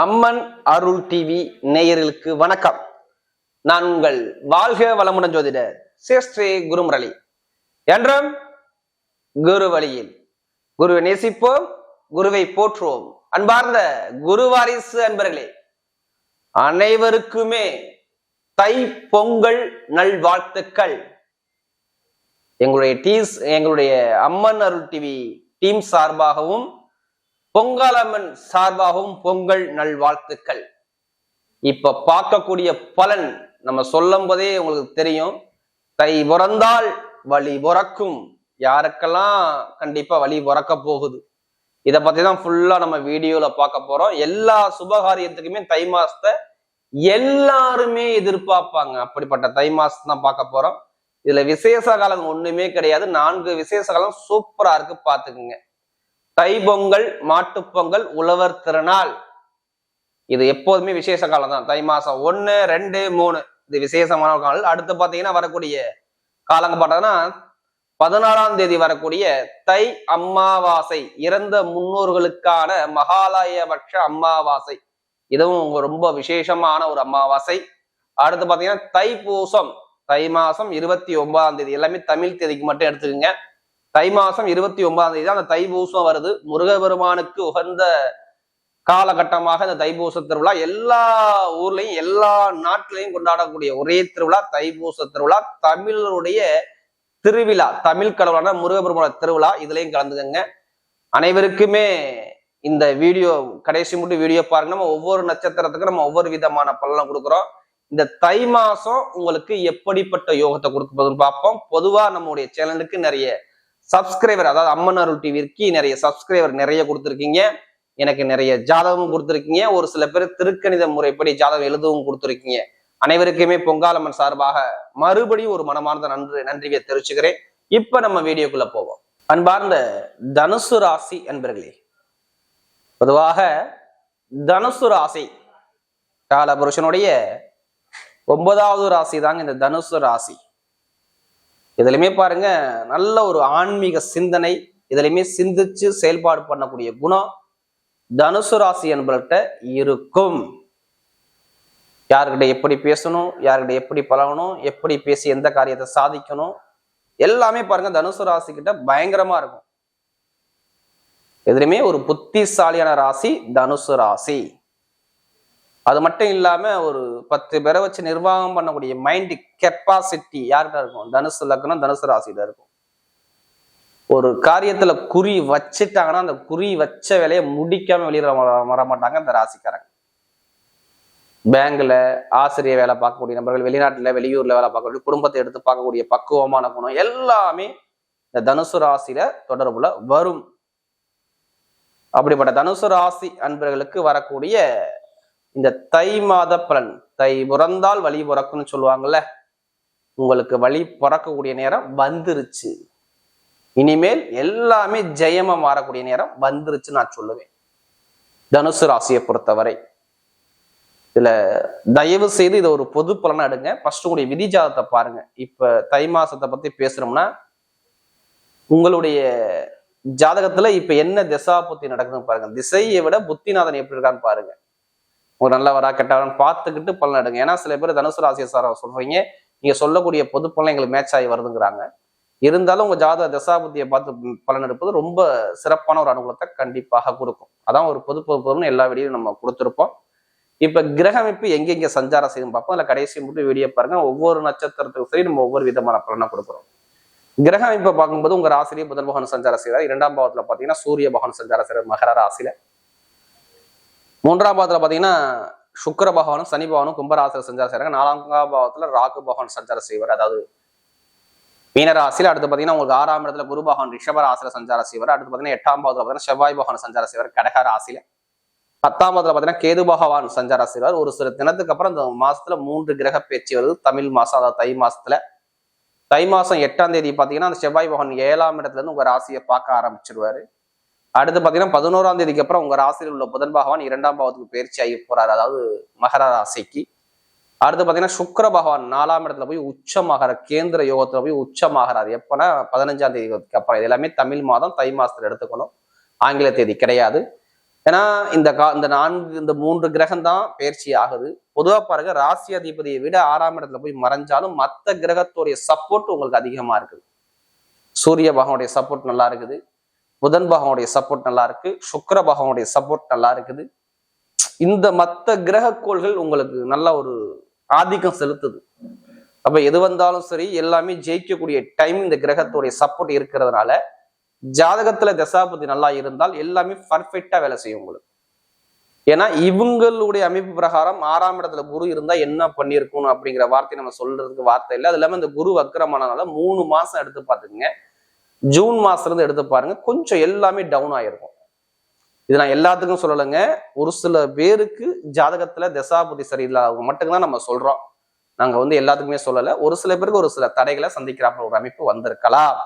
அம்மன் அருள் TV நேயர்களுக்கு வணக்கம். நான் உங்கள் வாழ்க வளமுடன் ஜோதிடர் சேஷ்ரே குருமுரளி. என்றும் குரு வழியில் குருவை நேசிப்போம் குருவை போற்றுவோம். அன்பார்ந்த குரு வாரிசு அன்பர்களே அனைவருக்குமே தை பொங்கல் நல்வாழ்த்துக்கள். எங்களுடைய டீஸ் எங்களுடைய அம்மன் அருள் டிவி டீம் சார்பாகவும் பொங்கலம்மன் சார்பாகவும் பொங்கல் நல்வாழ்த்துக்கள். இப்ப பார்க்கக்கூடிய பலன் நம்ம சொல்லும் போதே உங்களுக்கு தெரியும். தை பிறந்தால் வழி பிறக்கும். யாருக்கெல்லாம் கண்டிப்பா வழி பிறக்க போகுது. இதை பத்தி தான் ஃபுல்லா நம்ம வீடியோல பார்க்க போறோம். எல்லா சுபகாரியத்துக்குமே தை மாசத்தை எல்லாருமே எதிர்பார்ப்பாங்க. அப்படிப்பட்ட தை மாசம் தான் பார்க்க போறோம். இதுல விசேஷ காலம் ஒண்ணுமே கிடையாது. நான்கு விசேஷ காலம் சூப்பரா இருக்கு. பாத்துக்குங்க தை பொங்கல் உழவர் திருநாள். இது எப்போதுமே விசேஷ காலம் தான். தை மாசம் ஒன்று ரெண்டு மூணு. இது விசேஷமான காலம். அடுத்து பார்த்தீங்கன்னா வரக்கூடிய காலங்க பார்த்தோன்னா பதினாலாம் தேதி வரக்கூடிய தை அம்மாவாசை இறந்த முன்னோர்களுக்கான மகாலயபட்ச அமாவாசை இதுவும் ரொம்ப விசேஷமான ஒரு அம்மாவாசை. அடுத்து பாத்தீங்கன்னா தைப்பூசம். தை மாசம் இருபத்தி ஒன்பதாம் தேதி. எல்லாமே தமிழ் தேதிக்கு மட்டும் எடுத்துக்கோங்க. தை மாசம் இருபத்தி ஒன்பதாம் தேதி தான் அந்த தைபூசம் வருது. முருகபெருமானுக்கு உகந்த காலகட்டமாக இந்த தைபூச திருவிழா எல்லா ஊர்லயும் எல்லா நாட்டிலையும் கொண்டாடக்கூடிய ஒரே திருவிழா தைபூச திருவிழா. தமிழருடைய திருவிழா தமிழ் கடவுளான முருகபெருமான திருவிழா. இதுலயும் கலந்துக்கங்க. அனைவருக்குமே இந்த வீடியோ கடைசி மட்டும் வீடியோ பாருங்க. நம்ம ஒவ்வொரு நட்சத்திரத்துக்கும் நம்ம ஒவ்வொரு விதமான பலனும் கொடுக்குறோம். இந்த தை மாசம் உங்களுக்கு எப்படிப்பட்ட யோகத்தை கொடுக்குறதுன்னு பார்ப்போம். பொதுவா நம்முடைய சேனலுக்கு நிறைய சப்ஸ்கிரைபர் அதாவது அம்மன் அருள் டிவிக்கு நிறைய சப்ஸ்கிரைபர் நிறைய கொடுத்துருக்கீங்க. எனக்கு நிறைய ஜாதகமும் கொடுத்துருக்கீங்க. ஒரு சில பேர் திருக்கணித முறைப்படி ஜாதகம் எழுதவும் கொடுத்துருக்கீங்க. அனைவருக்குமே பொங்காலம்மன் சார்பாக மறுபடியும் ஒரு மனமார்ந்த நன்றி நன்றியை தெரிவிச்சுக்கிறேன். இப்ப நம்ம வீடியோக்குள்ள போவோம். அன்பார்ந்த தனுசு ராசி அன்பர்களே பொதுவாக தனுசு ராசி காலபுருஷனுடைய ஒன்பதாவது ராசி தாங்க இந்த தனுசு ராசி. இதுலையுமே பாருங்க நல்ல ஒரு ஆன்மீக சிந்தனை இதுலையுமே சிந்திச்சு செயல்பாடு பண்ணக்கூடிய குணம் தனுசு ராசி என்பவர்கிட்ட இருக்கும். யாருக்கிட்ட எப்படி பேசணும் யாருக்கிட்ட எப்படி பழகணும் எப்படி பேசி எந்த காரியத்தை சாதிக்கணும் எல்லாமே பாருங்க தனுசு ராசி கிட்ட பயங்கரமா இருக்கும். எதுலையுமே ஒரு புத்திசாலியான ராசி தனுசு ராசி. அது மட்டும் இல்லாமல் ஒரு பத்து பேரை வச்சு நிர்வாகம் பண்ணக்கூடிய மைண்ட் கெப்பாசிட்டி யார்கிட்ட இருக்கும்? தனுசு லக்னம் தனுசு ராசியில இருக்கும். ஒரு காரியத்துல குறி வச்சுட்டாங்கன்னா அந்த குறி வச்ச வேலையை முடிக்காம வெளியில வர- மாட்டாங்க இந்த ராசிக்காரங்க. பேங்க்ல ஆசிரியர் வேலை பார்க்கக்கூடிய நபர்கள் வெளிநாட்டுல வெளியூர்ல வேலை பார்க்கக்கூடிய குடும்பத்தை எடுத்து பார்க்கக்கூடிய பக்குவமான குணம் எல்லாமே இந்த தனுசு ராசியில தொடர்புல வரும். அப்படிப்பட்ட தனுசு ராசி அன்பர்களுக்கு வரக்கூடிய இந்த தை மாத பலன் தை பிறந்தால் வழி பிறக்குன்னு சொல்லுவாங்கல்ல உங்களுக்கு வழி பிறக்கக்கூடிய நேரம் வந்துருச்சு. இனிமேல் எல்லாமே ஜெயமா மாறக்கூடிய நேரம் வந்துருச்சு நான் சொல்லுவேன். தனுசு ராசியை பொறுத்தவரை. இதுல தயவு செய்து இதை ஒரு பொது பலனா எடுங்க. ஃபர்ஸ்ட் உங்களுடைய விதி ஜாதகத்தை பாருங்க. இப்ப தை மாசத்தை பத்தி பேசுறோம்னா உங்களுடைய ஜாதகத்துல இப்ப என்ன திசா புத்தி நடக்குதுன்னு பாருங்க. திசையை விட புத்திநாதன் எப்படி இருக்கான்னு பாருங்க. ஒரு நல்லவரா கெட்டவரான்னு பார்த்துக்கிட்டு பலன் எடுங்க. ஏன்னா சில பேர் தனுசு ராசியை சார சொல்றீங்க. நீங்க சொல்லக்கூடிய பொது பலன் எங்களுக்கு மேட்ச் ஆகி வருதுங்கிறாங்க. இருந்தாலும் உங்க ஜாத தசாபுத்தியை பார்த்து பலன் எடுப்பது ரொம்ப சிறப்பான ஒரு அனுகூலத்தை கண்டிப்பாக கொடுக்கும். அதான் ஒரு பொது பொதுன்னு எல்லா வீடியும் நம்ம கொடுத்துருப்போம். இப்ப கிரகமைப்பு எங்கெங்க சஞ்சாரம் செய்யும் பார்ப்போம். அதில் கடைசி மட்டும் வீடியோ பாருங்க. ஒவ்வொரு நட்சத்திரத்துக்கும் சரி நம்ம ஒவ்வொரு விதமான பலனை கொடுக்குறோம். கிரக அமைப்பை பார்க்கும்போது உங்க ராசிலேயே புதன் பகவான் சஞ்சாரம் செய்கிறார் இரண்டாம் பாவத்துல பாத்தீங்கன்னா சூரிய பகவான் சஞ்சாரம் செய்கிறார் மகர ராசியில. மூன்றாம் பாவத்தில் பார்த்தீங்கன்னா சுக்கர பகவானும் சனி பகவானும் கும்பராசில சஞ்சாரம் செய்கிறாங்க நாலாம் பாவத்தில் ராகு பகவான் சஞ்சாரம் செய்வார். அதாவது மீனராசியில் அடுத்து பார்த்தீங்கன்னா உங்களுக்கு ஆறாம் இடத்துல குரு பகவான் ரிஷப ராசியில சஞ்சாரம் செய்வார். அடுத்து பார்த்தீங்கன்னா எட்டாம் பாவத்தில் பார்த்தீங்கன்னா செவ்வாய் பகவான் சஞ்சாரம் செய்வார். கடக ராசியில. பத்தாம் பாவத்தில் பார்த்தீங்கன்னா கேது பகவான் சஞ்சாரம் செய்வார். ஒரு சில தினத்துக்கு அப்புறம் இந்த மாசத்துல மூன்று கிரக பேச்சு வருது. தமிழ் மாசம் அதாவது தை மாசத்துல. தை மாசம் எட்டாம் தேதி பார்த்தீங்கன்னா அந்த செவ்வாய் பகவான் ஏழாம் இடத்துல இருந்து உங்க ராசியை பார்க்க ஆரம்பிச்சிருவாரு. அடுத்து பாத்தீங்கன்னா பதினோராம் தேதிக்கு அப்புறம் உங்க ராசியில் உள்ள புதன் பகவான் இரண்டாம் பாவத்துக்கு பயிற்சி ஆகி போறாரு. அதாவது மகர ராசிக்கு. அடுத்து பாத்தீங்கன்னா சுக்கர பகவான் நாலாம் இடத்துல போய் உச்சமாகற கேந்திர யோகத்துல போய் உச்சமாகறாரு. எப்பன்னா பதினஞ்சாம் தேதிக்கு அப்புறம். இது எல்லாமே தமிழ் மாதம் தை மாசத்துல எடுத்துக்கணும். ஆங்கில தேதி கிடையாது. ஏன்னா இந்த கா இந்த நான்கு இந்த மூன்று கிரகம் தான் பயிற்சி ஆகுது. பொதுவா பாருங்க ராசி அதிபதியை விட ஆறாம் இடத்துல போய் மறைஞ்சாலும் மற்ற கிரகத்துடைய சப்போர்ட் உங்களுக்கு அதிகமா இருக்குது. சூரிய பகவானுடைய சப்போர்ட் நல்லா இருக்குது. புதன் பகவானுடைய சப்போர்ட் நல்லா இருக்கு. சுக்கர பகவானுடைய சப்போர்ட் நல்லா இருக்குது. இந்த மற்ற கிரக கோள்கள் உங்களுக்கு நல்ல ஒரு ஆதிக்கம் செலுத்துது. அப்ப எது வந்தாலும் சரி எல்லாமே ஜெயிக்கக்கூடிய டைம் இந்த கிரகத்துடைய சப்போர்ட் இருக்கிறதுனால ஜாதகத்துல தசாபதி நல்லா இருந்தால் எல்லாமே பர்ஃபெக்டா வேலை செய்யும் உங்களுக்கு. ஏன்னா இவங்களுடைய அமைப்பு பிரகாரம் ஆறாம் இடத்துல குரு இருந்தா என்ன பண்ணியிருக்கணும் அப்படிங்கிற வார்த்தை நம்ம சொல்றதுக்கு வார்த்தை இல்லை. அது இல்லாம இந்த குரு வக்கரமானதுனால மூணு மாசம் எடுத்து பார்த்துக்குங்க. ஜூன் மாசத்துலேருந்து எடுத்து பாருங்க கொஞ்சம் எல்லாமே டவுன் ஆயிருக்கும். இது நான் எல்லாத்துக்கும் சொல்லலைங்க. ஒரு சில பேருக்கு ஜாதகத்தில் தசாபதி சரியில்லாதவங்க மட்டும்தான் நம்ம சொல்கிறோம் நாங்கள் வந்து எல்லாத்துக்குமே சொல்லலை. ஒரு சில பேருக்கு ஒரு சில தடைகளை சந்திக்கிறாப்புல ஒரு அமைப்பு வந்திருக்கலாம்.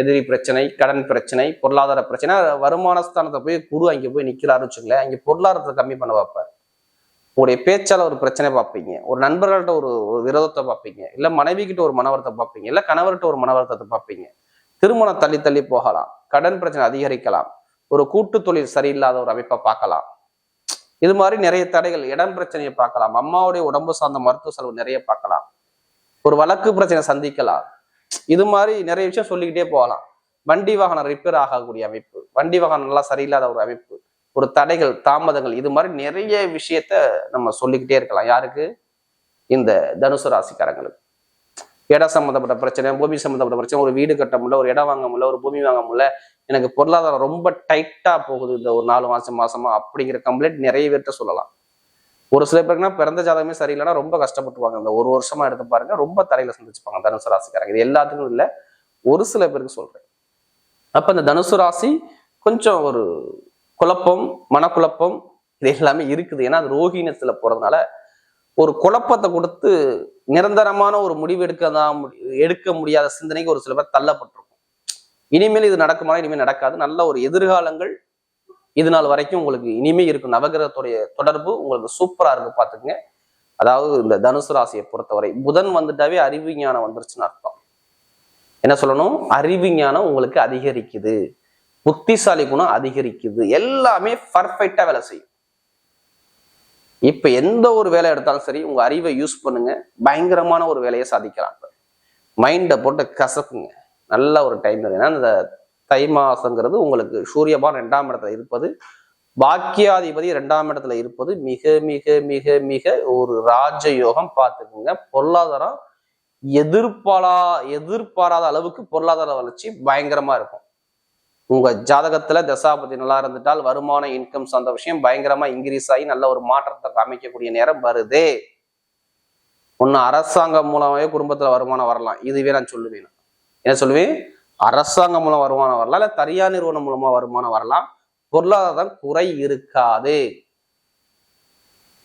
எதிரி பிரச்சனை கடன் பிரச்சனை பொருளாதார பிரச்சனை வருமான ஸ்தானத்தை போய் குரு அங்கே போய் நிற்கிறாருன்னு வச்சுங்களேன் அங்கே பொருளாதாரத்தை கம்மி பண்ண பார்ப்பார். உங்களுடைய பேச்சால் ஒரு பிரச்சனை பார்ப்பீங்க. ஒரு நண்பர்கள்ட்ட ஒரு விரோதத்தை பார்ப்பீங்க. இல்லை மனைவி கிட்ட ஒரு மனவரத்தை பார்ப்பீங்க. இல்லை கணவர்கிட்ட ஒரு மனவரத்தை பார்ப்பீங்க. திருமணம் தள்ளி தள்ளி போகலாம். கடன் பிரச்சனை அதிகரிக்கலாம். ஒரு கூட்டு தொழில் சரியில்லாத ஒரு அமைப்பை பார்க்கலாம். இது மாதிரி நிறைய தடைகள் இடம் பிரச்சனையை பார்க்கலாம். அம்மாவுடைய உடம்பு சார்ந்த மருத்துவ செலவு நிறைய பார்க்கலாம். ஒரு வழக்கு பிரச்சனை சந்திக்கலாம். இது மாதிரி நிறைய விஷயம் சொல்லிக்கிட்டே போகலாம். வண்டி வாகனம் ரிப்பேர் ஆகக்கூடிய அமைப்பு வண்டி வாகனம் நல்லா சரியில்லாத ஒரு அமைப்பு ஒரு தடைகள் தாமதங்கள் இது மாதிரி நிறைய விஷயத்த நம்ம சொல்லிக்கிட்டே இருக்கலாம். யாருக்கு? இந்த தனுசு ராசிக்காரங்களுக்கு. இடம் சம்மந்தப்பட்ட பிரச்சனை பூமி சம்மந்தப்பட்ட பிரச்சனை ஒரு வீடு கட்ட முடியல ஒரு இடம் வாங்க முடியல ஒரு பூமி வாங்க முடியல எனக்கு பொருளாதாரம் ரொம்ப டைட்டாக போகுது இந்த ஒரு நாலு மாதம் மாசமா அப்படிங்கிற கம்ப்ளைண்ட் நிறைய பேர்கிட்ட சொல்லலாம். ஒரு சில பேருக்குன்னா பிறந்த ஜாதகமே சரியில்லைன்னா ரொம்ப கஷ்டப்பட்டுவாங்க இந்த ஒரு வருஷமா எடுத்து பாருங்க ரொம்ப தலையில சந்திச்சுப்பாங்க தனுசு ராசிக்காரங்க. இது எல்லாத்துக்கும் இல்லை ஒரு சில பேருக்கு சொல்றேன். அப்ப இந்த தனுசு ராசி கொஞ்சம் ஒரு குழப்பம் மனக்குழப்பம் இது எல்லாமே இருக்குது. ஏன்னா அது ரோஹிணத்துல போறதுனால ஒரு குழப்பத்தை கொடுத்து நிரந்தரமான ஒரு முடிவு எடுக்க தான் எடுக்க முடியாத சிந்தனைக்கு ஒரு சில பேர் தள்ளப்பட்டிருக்கும். இனிமேல் இது நடக்குமா? இனிமேல் நடக்காது. நல்ல ஒரு எதிர்காலங்கள் இது நாள் வரைக்கும் உங்களுக்கு இனிமே இருக்கும். நவகிரகத்துடைய தொடர்பு உங்களுக்கு சூப்பரா இருக்கு. பாத்துக்கங்க அதாவது இந்த தனுசு ராசியை பொறுத்தவரை புதன் வந்துட்டாவே அறிவு ஞானம் வந்துருச்சுன்னு அர்த்தம். என்ன சொல்லணும்? அறிவு ஞானம் உங்களுக்கு அதிகரிக்குது. புத்திசாலி குணம் அதிகரிக்குது. எல்லாமே பர்ஃபெக்டா வேலை செய்யும். இப்போ எந்த ஒரு வேலை எடுத்தாலும் சரி உங்க அறிவை யூஸ் பண்ணுங்க. பயங்கரமான ஒரு வேலையை சாதிக்கலாம். மைண்டை போட்டு கசக்குங்க. நல்ல ஒரு டைம் ஏன்னா இந்த தை மாசங்கிறது உங்களுக்கு சூரியபான் ரெண்டாம் இடத்துல இருப்பது பாக்கியாதிபதி ரெண்டாம் இடத்துல இருப்பது மிக மிக மிக மிக ஒரு ராஜயோகம் பார்த்துக்குங்க. பொருளாதாரம் எதிர்பாரா எதிர்பாராத அளவுக்கு பொருளாதார வளர்ச்சி பயங்கரமா இருக்கும். உங்க ஜாதகத்துல தசாபதி நல்லா இருந்துட்டால் வருமான இன்கம் சார்ந்த விஷயம் பயங்கரமா இன்க்ரீஸ் ஆகி நல்ல ஒரு மாற்றத்தை காமிக்கக்கூடிய நேரம் வருது. ஒன்னு அரசாங்கம் மூலமாவே குடும்பத்துல வருமானம் வரலாம். இதுவே நான் சொல்லுவேன். என்ன சொல்லுவேன்? அரசாங்கம் மூலம் வருமானம் வரலாம். இல்ல தனியார் நிறுவனம் மூலமா வருமானம் வரலாம். பொருளாதாரம் குறை இருக்காது.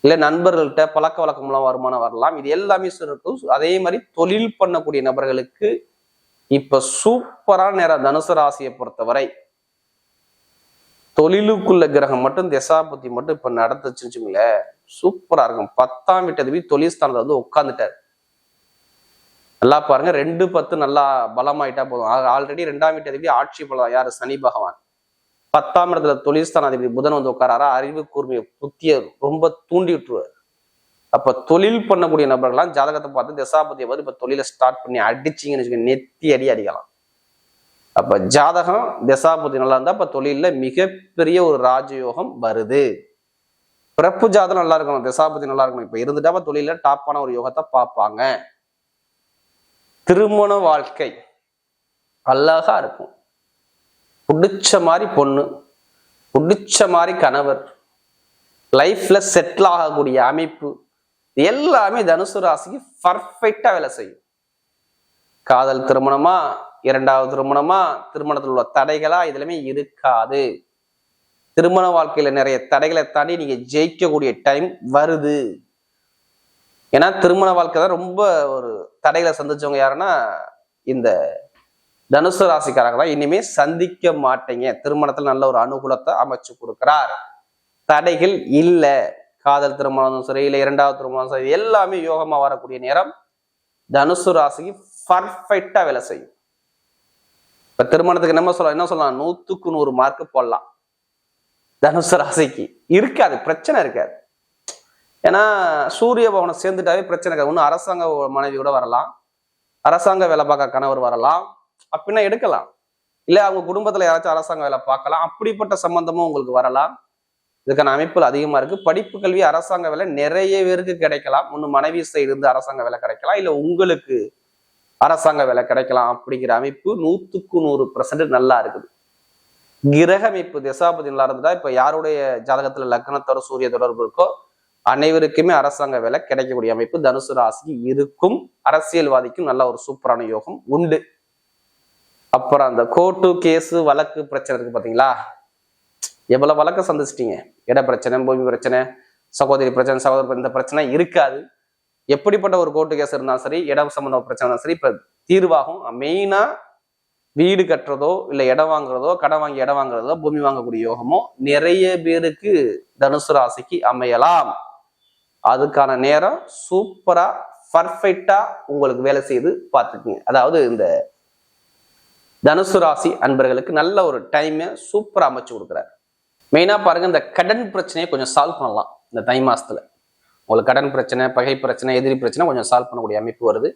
இல்ல நண்பர்கள்ட்ட பழக்க வழக்கம் மூலம் வருமானம் வரலாம். இது எல்லாமே இருக்கும் அதே மாதிரி தொழில் பண்ணக்கூடிய நபர்களுக்கு இப்ப சூப்பரான நேரம் தனுசு ராசியை பொறுத்தவரை தொழிலுக்குள்ள கிரகம் மட்டும் திசாபுத்தி மட்டும் இப்ப நடந்துச்சுங்களேன் சூப்பரா இருக்கும். பத்தாம் வீட்டதிபதி தொழில் ஸ்தானத்தை வந்து உட்காந்துட்டார் நல்லா பாருங்க ரெண்டு பத்து நல்லா பலமாயிட்டா போதும். ஆல்ரெடி ரெண்டாம் வீட்டதிபதி ஆட்சி பலம் யாரு? சனி பகவான். பத்தாம் இடத்துல தொழில் ஸ்தானாதிபதி புதன் வந்து உட்காராரா? அறிவு கூர்மையை புத்திய ரொம்ப தூண்டி விட்டுருவார். அப்போ தொழில் பண்ணக்கூடிய நபர்கள்லாம் ஜாதகத்தை பார்த்து தசாபதியை பார்த்து இப்போ தொழிலை ஸ்டார்ட் பண்ணி அடிச்சிங்கன்னு வச்சுக்கோங்க நெத்தி அடி அடிக்கலாம். அப்போ ஜாதகம் தசாபதி நல்லா இருந்தால் அப்போ தொழிலில் மிகப்பெரிய ஒரு ராஜயோகம் வருது. பிறப்பு ஜாதகம் நல்லா இருக்கணும் தசாபதி நல்லா இருக்கணும். இப்போ இருந்துட்டா அப்போ தொழிலில் டாப்பான ஒரு யோகத்தை பார்ப்பாங்க. திருமண வாழ்க்கை அழகா இருக்கும். பிடிச்ச மாதிரி பொண்ணு பிடிச்ச மாதிரி கணவர் லைஃப்ல செட்டில் ஆகக்கூடிய அமைப்பு எல்லாமே தனுசு ராசிக்கு பர்ஃபெக்டா வேலை செய்யும். காதல் திருமணமா இரண்டாவது திருமணமா திருமணத்தில் உள்ள தடைகளா இதுலமே இருக்காது. திருமண வாழ்க்கையில நிறைய தடைகளை தாண்டி நீங்க ஜெயிக்கக்கூடிய டைம் வருது. ஏன்னா திருமண வாழ்க்கை தான் ரொம்ப ஒரு தடைகளை சந்திச்சவங்க யாருன்னா இந்த தனுசு ராசிக்காரங்க தான். இனிமே சந்திக்க மாட்டீங்க. திருமணத்துல நல்ல ஒரு அனுகூலத்தை அமைச்சு கொடுக்கிறார். தடைகள் இல்லை. காதல் திருமணம் சரி இல்லை இரண்டாவது திருமணம் சரி எல்லாமே யோகமாக வரக்கூடிய நேரம். தனுசு ராசிக்கு பர்ஃபெக்டாக வேலை செய்யும். இப்போ திருமணத்துக்கு நம்ம சொல்லலாம் என்ன சொல்லலாம்? நூற்றுக்கு நூறு மார்க்கு போடலாம். தனுசு ராசிக்கு இருக்காது பிரச்சனை இருக்காது. ஏன்னா சூரிய பவனம் சேர்ந்துட்டாவே பிரச்சனை இருக்காது. ஒன்று அரசாங்க மனைவி கூட வரலாம். அரசாங்க வேலை பார்க்க கணவர் வரலாம். அப்படின்னா எடுக்கலாம். இல்லை அவங்க குடும்பத்தில் யாராச்சும் அரசாங்க வேலை பார்க்கலாம். அப்படிப்பட்ட சம்பந்தமும் உங்களுக்கு வரலாம். இதுக்கான அமைப்புகள் அதிகமா இருக்கு. படிப்பு கல்வி அரசாங்க வேலை நிறைய பேருக்கு கிடைக்கலாம். ஒன்று மனைவி இருந்து அரசாங்க வேலை கிடைக்கலாம். இல்லை உங்களுக்கு அரசாங்க வேலை கிடைக்கலாம் அப்படிங்கிற அமைப்பு நூத்துக்கு நூறு பர்சன்ட் நல்லா இருக்குது. கிரக அமைப்பு திசாபதி நல்லா இருந்ததா? இப்போ யாருடைய ஜாதகத்தில் லக்னத்தோட சூரிய தொடர்பு இருக்கோ அனைவருக்குமே அரசாங்க வேலை கிடைக்கக்கூடிய அமைப்பு தனுசு ராசிக்கு இருக்கும். அரசியல்வாதிக்கும் நல்ல ஒரு சூப்பரான யோகம் உண்டு. அப்புறம் அந்த கோர்ட்டு கேஸு வழக்கு பிரச்சனை இருக்கு பாத்தீங்களா? எவ்வளவு வழக்க சந்திச்சிட்டீங்க? இட பிரச்சனை பூமி பிரச்சனை சகோதரி பிரச்சனை சகோதர இந்த பிரச்சனை இருக்காது. எப்படிப்பட்ட ஒரு கோர்ட்டு கேஸ் இருந்தாலும் சரி இடம் சம்பந்த பிரச்சனை இருந்தாலும் சரி இப்ப தீர்வாகும். மெயினா வீடு கட்டுறதோ இல்லை இடம் வாங்குறதோ கடன் வாங்கி இடம் வாங்குறதோ பூமி வாங்கக்கூடிய யோகமோ நிறைய பேருக்கு தனுசு ராசிக்கு அமையலாம். அதுக்கான நேரம் சூப்பரா பர்ஃபெக்டா உங்களுக்கு வேலை செய்து பார்த்துக்குங்க. அதாவது இந்த தனுசு ராசி அன்பர்களுக்கு நல்ல ஒரு டைமை சூப்பராக அமைச்சு கொடுக்குறாரு. மெயினாக பாருங்க இந்த கடன் பிரச்சனையை கொஞ்சம் சால்வ் பண்ணலாம். இந்த தை மாசத்துல. உங்களுக்கு கடன் பிரச்சனை பகை பிரச்சனை எதிரி பிரச்சனை கொஞ்சம் சால்வ் பண்ணக்கூடிய அமைப்பு வருது.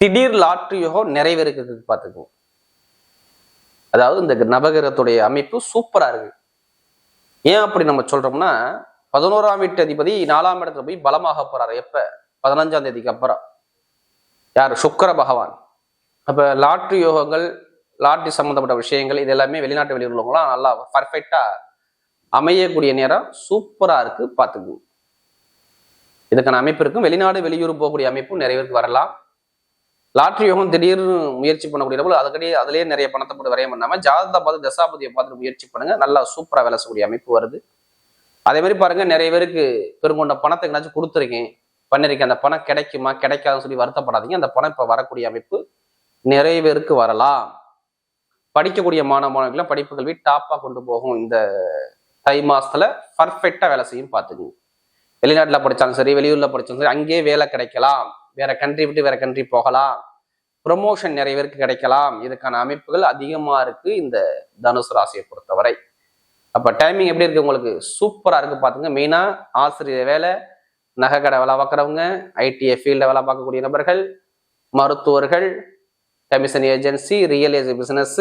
திடீர் லாட்ரி யோகம் நிறைவேறுக்கிறதுக்கு பார்த்துக்குவோம் அதாவது இந்த நவகிரகத்துடைய அமைப்பு சூப்பராக இருக்கு. ஏன் அப்படி நம்ம சொல்றோம்னா பதினோராம் வீட்டு அதிபதி நாலாம் இடத்துல போய் பலமாக போறாரு. எப்ப? பதினஞ்சாம் தேதிக்கு அப்புறம். யார்? சுக்கர பகவான். அப்ப லாட்ரி யோகங்கள் லாட்ரி சம்பந்தப்பட்ட விஷயங்கள் இது எல்லாமே வெளிநாட்டு வெளியூர் உள்ளவங்களாம் நல்லா பர்ஃபெக்டா அமையக்கூடிய நேரம் சூப்பராக இருக்கு பார்த்துக்குங்க இதுக்கான அமைப்பு இருக்கும். வெளிநாடு வெளியூர் போகக்கூடிய அமைப்பும் நிறைய பேருக்கு வரலாம். லாட்ரி யோகம் திடீர்னு முயற்சி பண்ணக்கூடிய அதுக்கடியே அதுலயே நிறைய பணத்தை போட்டு வரைய பண்ணாம ஜாதகத்தை பார்த்து தசாபதியை பார்த்துட்டு முயற்சி பண்ணுங்க. நல்லா சூப்பராக வேலை செய்யக்கூடிய அமைப்பு வருது. அதே மாதிரி பாருங்க நிறைய பேருக்கு பெருங்கொண்ட பணத்தை எங்கேயாச்சும் கொடுத்துருக்கேன். பண்ணிருக்கேன். அந்த பணம் கிடைக்குமா கிடைக்காதுன்னு சொல்லி வருத்தப்படாதீங்க. அந்த பணம் இப்போ வரக்கூடிய அமைப்பு நிறைய பேருக்கு வரலாம். படிக்கக்கூடிய மாணவ மாணவிகளும் படிப்பு கல்வி டாப்பாக கொண்டு போகும் இந்த தை மாசத்துல பர்ஃபெக்டா வேலை செய்யும் பார்த்துக்குங்க வெளிநாட்டுல படிச்சாலும் சரி வெளியூர்ல படிச்சாலும் சரி அங்கேயே வேலை கிடைக்கலாம். வேற கண்ட்ரி விட்டு வேற கண்ட்ரி போகலாம். ப்ரொமோஷன் நிறைய பேருக்கு கிடைக்கலாம். இதுக்கான அமைப்புகள் அதிகமா இருக்கு இந்த தனுசு ராசியை பொறுத்தவரை. அப்ப டைமிங் எப்படி இருக்கு உங்களுக்கு? சூப்பரா இருக்கு பாத்துங்க மெயினா ஆசிரியர் வேலை நகை கடை வேலை பார்க்குறவங்க ஐடிஐ ஃபீல்ட வேலை பார்க்கக்கூடிய நபர்கள் மருத்துவர்கள் commission agency real estate business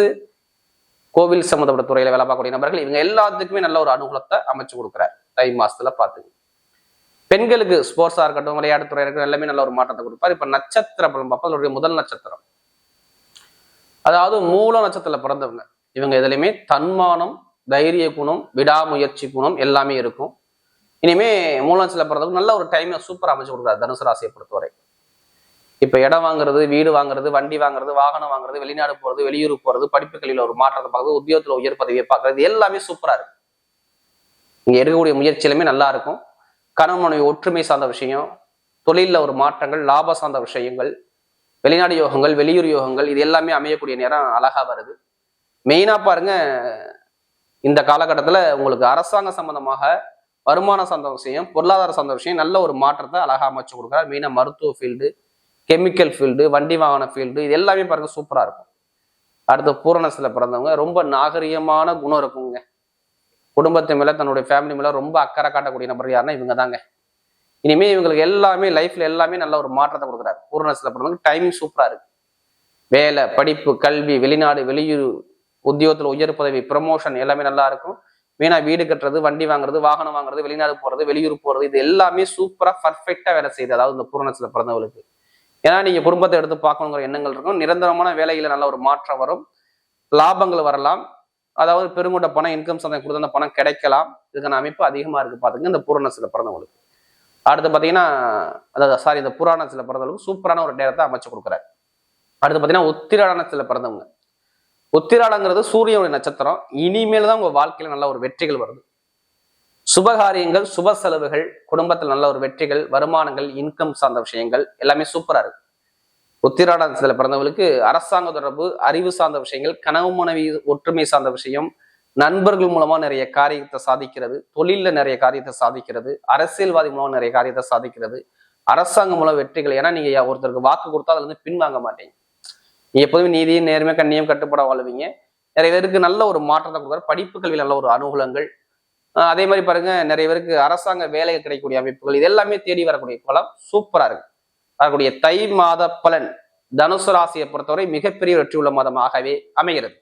கோவில் சம்மந்தப்பட்ட துறையில வேலை பார்க்கக்கூடிய நபர்கள் இவங்க எல்லாத்துக்குமே நல்ல ஒரு அனுகூலத்தை அமைச்சு கொடுக்குறாரு தை மாசத்துல பாத்துங்க பெண்களுக்கு ஸ்போர்ட்ஸா இருக்கட்டும் விளையாட்டுத்துறை இருக்கட்டும் எல்லாமே நல்ல ஒரு மாற்றத்தை கொடுப்பாரு. இப்ப நட்சத்திர பலம் பார்ப்போம். அதனுடைய முதல் நட்சத்திரம். அதாவது மூல நட்சத்திரத்துல பிறந்தவங்க. இவங்க எதுலையுமே தன்மானம் தைரிய குணம் விடாமுயற்சி குணம் எல்லாமே இருக்கும். இனிமே மூலம் சில பிறந்தவங்க நல்ல ஒரு டைமை சூப்பர் அமைச்சு கொடுக்குறாரு. தனுசு ராசியை பொறுத்தவரை. இப்போ இடம் வாங்குறது வீடு வாங்குறது வண்டி வாங்குறது வாகனம் வாங்குறது வெளிநாடு போகிறது வெளியூர் போகிறது படிப்புகளில் ஒரு மாற்றத்தை பார்க்குறது உத்தியோகத்தில் உயர் பதவியை பார்க்குறது எல்லாமே சூப்பராக இருக்கும் இங்கே எடுக்கக்கூடிய முயற்சி எல்லாமே நல்லா இருக்கும். கணவன் மனைவி ஒற்றுமை சார்ந்த விஷயம் தொழிலில் ஒரு மாற்றங்கள் லாப சார்ந்த விஷயங்கள் வெளிநாடு யோகங்கள் வெளியூர் யோகங்கள் இது எல்லாமே அமையக்கூடிய நேரம் அழகாக வருது. மெயினாக பாருங்க இந்த காலகட்டத்தில் உங்களுக்கு அரசாங்க சம்பந்தமாக வருமானம் சார்ந்த விஷயம் பொருளாதார சார்ந்த விஷயம் நல்ல ஒரு மாற்றத்தை அழகா அமைச்சு கொடுக்குறாரு. மெயினாக மருத்துவ ஃபீல்டு கெமிக்கல் ஃபீல்டு வண்டி வாகன ஃபீல்டு இது எல்லாமே பாருங்க சூப்பராக இருக்கும். அடுத்து பூரணத்தில் பிறந்தவங்க ரொம்ப நாகரிகமான குணம் இருக்குங்க. குடும்பத்து மேலே தன்னுடைய ஃபேமிலி மேலே ரொம்ப அக்கறை காட்டக்கூடிய நபர் யாருன்னா இவங்க தாங்க இனிமே இவங்களுக்கு எல்லாமே லைஃப்ல எல்லாமே நல்ல ஒரு மாற்றத்தை கொடுக்குறாரு. பூரணத்தில் பிறந்தவங்க டைமிங் சூப்பராக இருக்கு. வேலை படிப்பு கல்வி வெளிநாடு வெளியூர் உத்தியோகத்தில் உயர் பதவி ப்ரமோஷன் எல்லாமே நல்லா இருக்கும். வீணா வீடு கட்டுறது வண்டி வாங்குறது வாகனம் வாங்குறது வெளிநாடு போறது வெளியூர் போறது இது எல்லாமே சூப்பரா பர்ஃபெக்டா வேலை செய்யுது. அதாவது இந்த பூரணத்தில் பிறந்தவங்களுக்கு. ஏன்னா நீங்க குடும்பத்தை எடுத்து பார்க்கணுங்கிற எண்ணங்கள் இருக்கும். நிரந்தரமான வேலையில நல்ல ஒரு மாற்றம் வரும். லாபங்கள் வரலாம். அதாவது பெருங்கொண்ட பணம் இன்கம் சந்தை கொடுத்த அந்த பணம் கிடைக்கலாம். இதுக்கான அமைப்பு அதிகமா இருக்கு. பாத்துங்க இந்த பூரணசில பிறந்தவங்களுக்கு அடுத்து பாத்தீங்கன்னா அதாவது சாரி இந்த புராணத்துல பிறந்தவங்களுக்கு சூப்பரான ஒரு நேரத்தை அமைச்சு கொடுக்குறாரு. அடுத்து பாத்தீங்கன்னா உத்திராடனத்துல பிறந்தவங்க உத்திராடங்கிறது சூரியனுடைய நட்சத்திரம். இனிமேல் தான் உங்க வாழ்க்கையில நல்ல ஒரு வெற்றிகள் வருது. சுபகாரியங்கள் சுப செலவுகள் குடும்பத்தில் நல்ல ஒரு வெற்றிகள் வருமானங்கள் இன்கம் சார்ந்த விஷயங்கள் எல்லாமே சூப்பரா இருக்கு. உத்திராடத்தில் பிறந்தவங்களுக்கு அரசாங்க தொடர்பு அறிவு சார்ந்த விஷயங்கள் கனவு மனைவி ஒற்றுமை சார்ந்த விஷயம் நண்பர்கள் மூலமா நிறைய காரியத்தை சாதிக்கிறது தொழிலில் நிறைய காரியத்தை சாதிக்கிறது அரசியல்வாதி மூலமாக நிறைய காரியத்தை சாதிக்கிறது அரசாங்கம் மூலம் வெற்றிகள். ஏன்னா நீங்க ஒருத்தருக்கு வாக்கு கொடுத்தா அதுல இருந்து பின்வாங்க மாட்டீங்க. நீ எப்போதுமே நீதியும் நேர்மை கண்ணியம் கட்டுப்பட வாழ்வீங்க. நிறைய பேருக்கு நல்ல ஒரு மாற்றத்தை கொடுக்குற படிப்பு கல்வியில் நல்ல ஒரு அனுகூலங்கள் அதே மாதிரி பாருங்க நிறைய பேருக்கு அரசாங்க வேலை கிடைக்கக்கூடிய அமைப்புகள் இது எல்லாமே தேடி வரக்கூடிய பலம் சூப்பரா இருக்கு. வரக்கூடிய தை மாத பலன் தனுசு ராசியை பொறுத்தவரை மிகப்பெரிய வெற்றி உள்ள மாதமாகவே அமைகிறது.